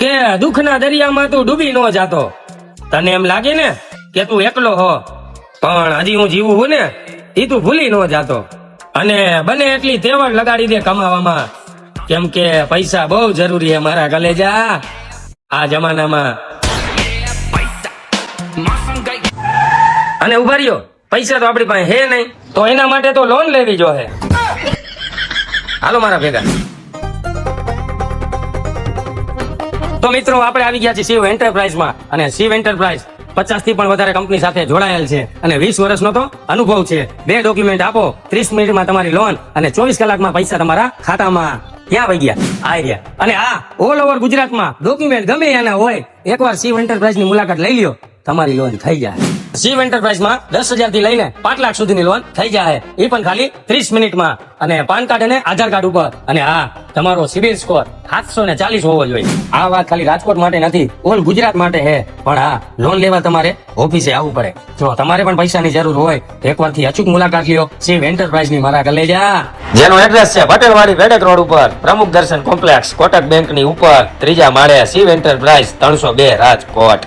કે દુઃખના દરિયામાં તું ડૂબી ન જાતો? તને એમ લાગે ને કે તું એકલો હો? પણ હજી હું જીવું હું ને એ તું ભૂલી ન જાતો. અને બને એટલી તેવડ લગાડી દે કમાવામાં. કેમ કે પૈસા બહુ જરૂરી છે મારા કલેજા. આ જમાનામાં. અને ઊભા રહ્યો. પૈસા તો આપણી પાસે હે નહીં. તો એના માટે તો લોન લેવી જોઈએ હાલો મારા ભેગા. તો મિત્રો, આપણે આવી ગયા છીએ શિવ એન્ટરપ્રાઇઝમાં અને શિવ એન્ટરપ્રાઇઝ પચાસથી પણ વધારે કંપની સાથે જોડાયેલ છે. અને વીસ વર્ષનો તો અનુભવ છે. બે ડોક્યુમેન્ટ આપો, ત્રીસ મિનિટમાં તમારી લોન અને ચોવીસ કલાકમાં પૈસા તમારા ખાતામાં. ક્યાં વહી ગયા? આ રહ્યા અને આ ઓલ ઓવર ગુજરાતમાં ડોક્યુમેન્ટ ગમે એના હોય, એકવાર શિવ એન્ટરપ્રાઇઝની મુલાકાત લઈ લ્યો, તમારી લોન થઈ જાય. શિવ એન્ટરપ્રાઇઝમાં દસ હજારથી લઈને પાંચ લાખ સુધીની લોન થઈ જાય એ પણ ખાલી ત્રીસ મિનિટમાં. અને પાન કાર્ડ અને આધાર કાર્ડ ઉપર. અને હા, તમારો સિવિલ સ્કોર સાતસો ને ચાલીસ હોવો જોઈએ. આ વાત ખાલી રાજકોટ માટે નથી, ઓલ ગુજરાત માટે હે પણ હા લોન લેવા તમારે ઓફિસે આવવું પડે. જો તમારે પણ પૈસાની જરૂર હોય તો એકવારથી અચૂક મુલાકાત લ્યો. શિવ એન્ટરપ્રાઇઝની મારા કલેજા જેનો એડ્રેસ છે પટેલવાડી વેડક રોડ ઉપર. પ્રમુખ દર્શન કોમ્પ્લેક્સ, કોટક બેંકની ઉપર. ત્રીજા માળે શિવ એન્ટરપ્રાઇઝ ત્રણસો બે રાજકોટ.